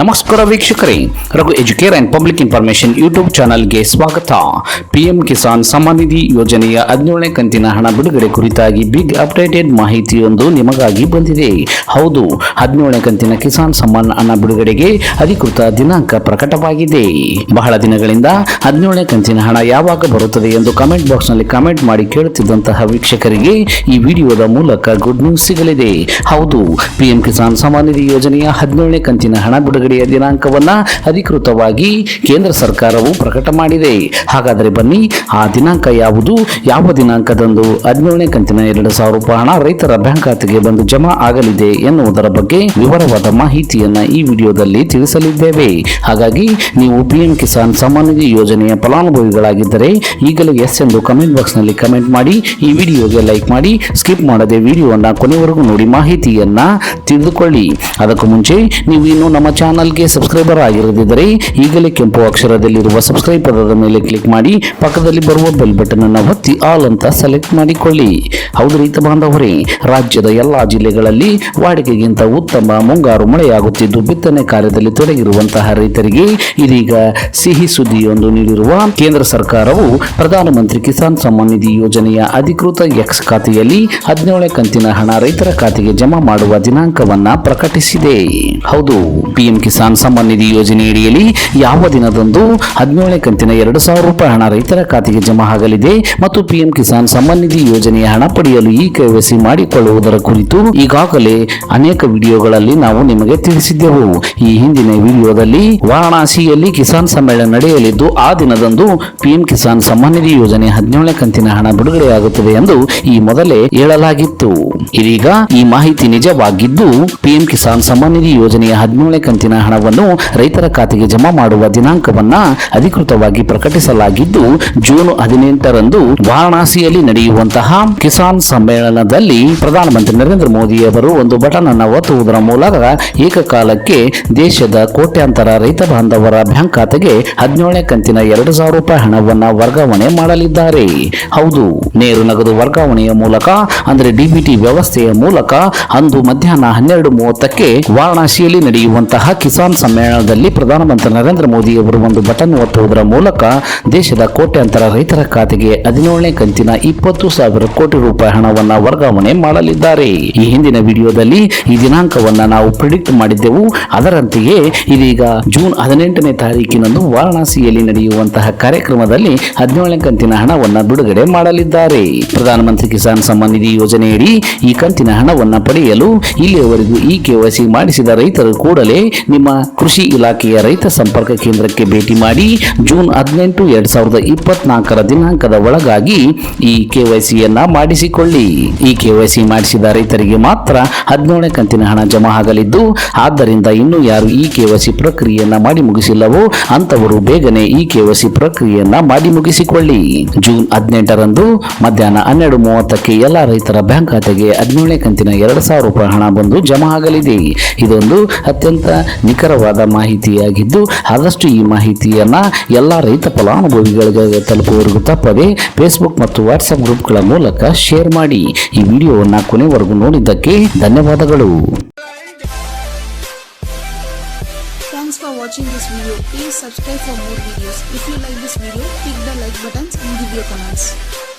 ನಮಸ್ಕಾರ ವೀಕ್ಷಕರೇ, Raghu Educare and public information YouTube ಚಾನಲ್ಗೆ ಸ್ವಾಗತ. ಪಿಎಂ ಕಿಸಾನ್ ಸಮ್ಮಾನ್ ನಿಧಿ ಯೋಜನೆಯ ಹದಿನೇಳನೇ ಕಂತಿನ ಹಣ ಬಿಡುಗಡೆ ಕುರಿತಾಗಿ ಬಿಗ್ ಅಪ್ಡೇಟೆಡ್ ಮಾಹಿತಿಯೊಂದು ನಿಮಗಾಗಿ ಬಂದಿದೆ. ಹೌದು, ಹದಿನೇಳನೇ ಕಂತಿನ ಕಿಸಾನ್ ಸಮ್ಮಾನ್ ಹಣ ಬಿಡುಗಡೆಗೆ ಅಧಿಕೃತ ದಿನಾಂಕ ಪ್ರಕಟವಾಗಿದೆ. ಬಹಳ ದಿನಗಳಿಂದ ಹದಿನೇಳನೇ ಕಂತಿನ ಹಣ ಯಾವಾಗ ಬರುತ್ತದೆ ಎಂದು ಕಮೆಂಟ್ ಬಾಕ್ಸ್ನಲ್ಲಿ ಕಮೆಂಟ್ ಮಾಡಿ ಕೇಳುತ್ತಿದ್ದಂತಹ ವೀಕ್ಷಕರಿಗೆ ಈ ವಿಡಿಯೋದ ಮೂಲಕ ಗುಡ್ ನ್ಯೂಸ್ ಸಿಗಲಿದೆ. ಹೌದು ಪಿಎಂ ಕಿಸಾನ್ ಸಮ್ಮಾನ್ ನಿಧಿ ಯೋಜನೆಯ ಹದಿನೇಳನೇ ಕಂತಿನ ಹಣ ಬಿಡುಗಡೆಯ ದಿನಾಂಕವನ್ನ ಅಧಿಕೃತವಾಗಿ ಕೇಂದ್ರ ಸರ್ಕಾರವು ಪ್ರಕಟ ಮಾಡಿದೆ. ಹಾಗಾದರೆ ಬನ್ನಿ, ಆ ದಿನಾಂಕ ಯಾವುದು? ಯಾವ ದಿನಾಂಕದಂದು? ಹದಿನೇಳನೇ ಕಂತಿನ ಎರಡು ಸಾವಿರ ರೂಪಾಯಿ ಹಣ ರೈತರ ಬ್ಯಾಂಕ್ ಖಾತೆಗೆ ಬಂದು ಜಮಾ ಆಗಲಿದೆ ಎನ್ನುವುದರ ಬಗ್ಗೆ ವಿವರವಾದ ಮಾಹಿತಿಯನ್ನ ಈ ವಿಡಿಯೋದಲ್ಲಿ ತಿಳಿಸಲಿದ್ದೇವೆ. ಹಾಗಾಗಿ, ನೀವು ಪಿಎಂ ಕಿಸಾನ್ ಸಮ್ಮಾನ್ ನಿಧಿ ಯೋಜನೆಯ ಫಲಾನುಭವಿಗಳಾಗಿದ್ದರೆ, ಈಗಲೇ ಎಸ್ ಎಂದು ಕಮೆಂಟ್ ಬಾಕ್ಸ್ನಲ್ಲಿ ಕಮೆಂಟ್ ಮಾಡಿ, ಈ ವಿಡಿಯೋಗೆ ಲೈಕ್ ಮಾಡಿ, ಸ್ಕಿಪ್ ಮಾಡದೆ ವಿಡಿಯೋನ ಕೊನೆವರೆಗೂ ನೋಡಿ ಮಾಹಿತಿಯನ್ನ ತಿಳಿದುಕೊಳ್ಳಿ. ಅದಕ್ಕೂ ಮುಂಚೆ, ನೀವು ಇನ್ನೂ ನಮ್ಮ ಚಾನಲ್ಗೆ ಸಬ್ಸ್ಕ್ರೈಬರ್ ಆಗಿರದಿದ್ದರೆ ಈಗಲೇ ಕೆಂಪು ಅಕ್ಷರದಲ್ಲಿರುವ ಸಬ್ಸ್ಕ್ರೈಬ್ ಪದದ ಮೇಲೆ ಕ್ಲಿಕ್ ಮಾಡಿ ಪಕ್ಕದಲ್ಲಿ ಬರುವ ಬೆಲ್ ಬಟನ್ ಅನ್ನು ಒತ್ತಿ ಆಲ್ ಅಂತ ಸೆಲೆಕ್ಟ್ ಮಾಡಿಕೊಳ್ಳಿ. ಹೌದು ರೈತ ಬಾಂಧವರೇ, ರಾಜ್ಯದ ಎಲ್ಲಾ ಜಿಲ್ಲೆಗಳಲ್ಲಿ ವಾಡಿಕೆಗಿಂತ ಉತ್ತಮ ಮುಂಗಾರು ಮಳೆಯಾಗುತ್ತಿದ್ದು ಬಿತ್ತನೆ ಕಾರ್ಯದಲ್ಲಿ ತೊಡಗಿರುವಂತಹ ರೈತರಿಗೆ ಇದೀಗ ಸಿಹಿ ಸುದ್ದಿಯೊಂದು ನೀಡಿರುವ ಕೇಂದ್ರ ಸರ್ಕಾರವು ಪ್ರಧಾನಮಂತ್ರಿ ಕಿಸಾನ್ ಸಮ್ಮಾನ್ ನಿಧಿ ಯೋಜನೆಯ ಅಧಿಕೃತ ಎಕ್ಸ್ ಖಾತೆಯಲ್ಲಿ ಹದಿನೇಳನೇ ಕಂತಿನ ಹಣ ರೈತರ ಖಾತೆಗೆ ಜಮಾ ಮಾಡುವ ದಿನಾಂಕವನ್ನ ಪ್ರಕಟಿಸಿದೆ. ಹೌದು ಪಿಎಂ ಕಿಸಾನ್ ಸಮ್ಮಾನ್ ನಿಧಿ ಯೋಜನೆಯಡಿಯಲ್ಲಿ ಯಾವ ದಿನದಂದು ಹದಿನೇಳನೇ ಕಂತಿನ ಎರಡು ಸಾವಿರ ರೂಪಾಯಿ ಹಣ ರೈತರ ಖಾತೆಗೆ ಜಮಾ ಆಗಲಿದೆ ಮತ್ತು ಪಿಎಂ ಕಿಸಾನ್ ಸಮ್ಮಾನ್ ನಿಧಿ ಯೋಜನೆಯ ಹಣ ಪಡೆಯಲು ಈ ಕೆವೈಸಿ ಮಾಡಿಕೊಳ್ಳುವುದರ ಕುರಿತು ಈಗಾಗಲೇ ಅನೇಕ ವಿಡಿಯೋಗಳಲ್ಲಿ ನಾವು ನಿಮಗೆ ತಿಳಿಸಿದ್ದೆವು. ಈ ಹಿಂದಿನ ವಿಡಿಯೋದಲ್ಲಿ ವಾರಣಾಸಿಯಲ್ಲಿ ಕಿಸಾನ್ ಸಮ್ಮೇಳನ ನಡೆಯಲಿದ್ದು, ಆ ದಿನದಂದು ಪಿಎಂ ಕಿಸಾನ್ ಸಮ್ಮಾನ್ ನಿಧಿ ಯೋಜನೆ ಹದಿನೇಳನೇ ಕಂತಿನ ಹಣ ಬಿಡುಗಡೆಯಾಗುತ್ತದೆ ಎಂದು ಈ ಮೊದಲೇ ಹೇಳಲಾಗಿತ್ತು. ಇದೀಗ ಈ ಮಾಹಿತಿ ನಿಜವಾಗಿದ್ದು, ಪಿಎಂ ಕಿಸಾನ್ ಸಮ್ಮಾನ್ ನಿಧಿ ಯೋಜನೆಯ ಹದಿನೇಳನೇ ಕಂತಿನ ಹಣವನ್ನು ರೈತರ ಖಾತೆಗೆ ಜಮಾ ಮಾಡುವ ದಿನಾಂಕವನ್ನು ಅಧಿಕೃತವಾಗಿ ಪ್ರಕಟಿಸಲಾಗಿದ್ದು, ಜೂನ್ ಹದಿನೆಂಟರಂದು ವಾರಣಾಸಿಯಲ್ಲಿ ನಡೆಯುವಂತಹ ಕಿಸಾನ್ ಸಮ್ಮೇಳನದಲ್ಲಿ ಪ್ರಧಾನಮಂತ್ರಿ ನರೇಂದ್ರ ಮೋದಿ ಅವರು ಒಂದು ಬಟನ್ ಅನ್ನು ಒತ್ತುವುದರ ಮೂಲಕ ಏಕಕಾಲಕ್ಕೆ ದೇಶದ ಕೋಟ್ಯಾಂತರ ರೈತ ಬಾಂಧವರ ಬ್ಯಾಂಕ್ ಖಾತೆಗೆ ಹದಿನೇಳನೇ ಕಂತಿನ ಎರಡು ಸಾವಿರ ರೂಪಾಯಿ ಹಣವನ್ನು ವರ್ಗಾವಣೆ ಮಾಡಲಿದ್ದಾರೆ. ಹೌದು, ನೇರು ನಗದು ವರ್ಗಾವಣೆಯ ಮೂಲಕ, ಅಂದರೆ ಡಿಬಿಟಿ ವ್ಯವಸ್ಥೆಯ ಮೂಲಕ ಅಂದು ಮಧ್ಯಾಹ್ನ ಹನ್ನೆರಡು ಮೂವತ್ತಕ್ಕೆ ವಾರಣಾಸಿಯಲ್ಲಿ ನಡೆಯುವಂತಹ ಕಿಸಾನ್ ಸಮ್ಮೇಳನದಲ್ಲಿ ಪ್ರಧಾನಮಂತ್ರಿ ನರೇಂದ್ರ ಮೋದಿ ಅವರು ಒಂದು ಬಟನ್ ಒತ್ತುವುದರ ಮೂಲಕ ದೇಶದ ಕೋಟ್ಯಾಂತರ ರೈತರ ಖಾತೆಗೆ ಹದಿನೇಳನೇ ಕಂತಿನ ಇಪ್ಪತ್ತು ಸಾವಿರ ಕೋಟಿ ರೂಪಾಯಿ ಹಣವನ್ನು ವರ್ಗಾವಣೆ ಮಾಡಲಿದ್ದಾರೆ. ಈ ಹಿಂದಿನ ವಿಡಿಯೋದಲ್ಲಿ ಈ ದಿನಾಂಕವನ್ನು ನಾವು ಪ್ರಿಡಿಕ್ಟ್ ಮಾಡಿದ್ದೆವು. ಅದರಂತೆಯೇ ಇದೀಗ ಜೂನ್ ಹದಿನೆಂಟನೇ ತಾರೀಕಿನಂದು ವಾರಣಾಸಿಯಲ್ಲಿ ನಡೆಯುವಂತಹ ಕಾರ್ಯಕ್ರಮದಲ್ಲಿ ಹದಿನೇಳನೇ ಕಂತಿನ ಹಣವನ್ನು ಬಿಡುಗಡೆ ಮಾಡಲಿದ್ದಾರೆ. ಪ್ರಧಾನಮಂತ್ರಿ ಕಿಸಾನ್ ಸಮ್ಮಾನ್ ನಿಧಿ ಯೋಜನೆಯಡಿ ಈ ಕಂತಿನ ಹಣವನ್ನು ಪಡೆಯಲು ಇಲ್ಲಿಯವರೆಗೂ ಈ ಕೆವೈಸಿ ಮಾಡಿಸಿದ ರೈತರು ಕೂಡಲೇ ನಿಮ್ಮ ಕೃಷಿ ಇಲಾಖೆಯ ರೈತ ಸಂಪರ್ಕ ಕೇಂದ್ರಕ್ಕೆ ಭೇಟಿ ಮಾಡಿ ಜೂನ್ ಹದಿನೆಂಟು ಎರಡ್ ಸಾವಿರದ ಇಪ್ಪತ್ನಾಲ್ಕರ ದಿನಾಂಕದ ಒಳಗಾಗಿ ಈ ಕೆವೈಸಿಯನ್ನ ಮಾಡಿಸಿಕೊಳ್ಳಿ. ಈ ಕೆವೈಸಿ ಮಾಡಿಸಿದ ರೈತರಿಗೆ ಮಾತ್ರ ಹದಿನೇಳನೇ ಕಂತಿನ ಹಣ ಜಮಾ ಆಗಲಿದ್ದು, ಆದ್ದರಿಂದ ಇನ್ನೂ ಯಾರು ಈ ಕೆವೈಸಿ ಪ್ರಕ್ರಿಯೆಯನ್ನ ಮಾಡಿ ಮುಗಿಸಿಲ್ಲವೋ ಅಂತವರು ಬೇಗನೆ ಈ ಕೆವೈಸಿ ಪ್ರಕ್ರಿಯೆಯನ್ನ ಮಾಡಿ ಮುಗಿಸಿಕೊಳ್ಳಿ. ಜೂನ್ ಹದಿನೆಂಟರಂದು ಮಧ್ಯಾಹ್ನ ಹನ್ನೆರಡು ಮೂವತ್ತಕ್ಕೆ ಎಲ್ಲ ರೈತರ ಬ್ಯಾಂಕ್ ಖಾತೆಗೆ ಹದಿನೇಳನೇ ಕಂತಿನ ಎರಡು ಸಾವಿರ ರೂಪಾಯಿ ಹಣ ಬಂದು ಜಮಾ ಆಗಲಿದೆ. ಇದೊಂದು ಅತ್ಯಂತ ನಿಖರವಾದ ಮಾಹಿತಿಯಾಗಿದ್ದು ಆದಷ್ಟು ಈ ಮಾಹಿತಿಯನ್ನು ಎಲ್ಲ ರೈತ ಫಲಾನುಭವಿಗಳಿಗೆ ತಲುಪುವವರೆಗೂ ತಪ್ಪದೆ ಫೇಸ್ಬುಕ್ ಮತ್ತು ವಾಟ್ಸಪ್ ಗ್ರೂಪ್ಗಳ ಮೂಲಕ ಶೇರ್ ಮಾಡಿ ಈ ವಿಡಿಯೋವನ್ನು ಕೊನೆವರೆಗೂ ನೋಡಿದ್ದಕ್ಕೆ ಧನ್ಯವಾದಗಳು Thanks for watching this video. Please subscribe for more videos. If you like this video, click the like buttons and give your comments.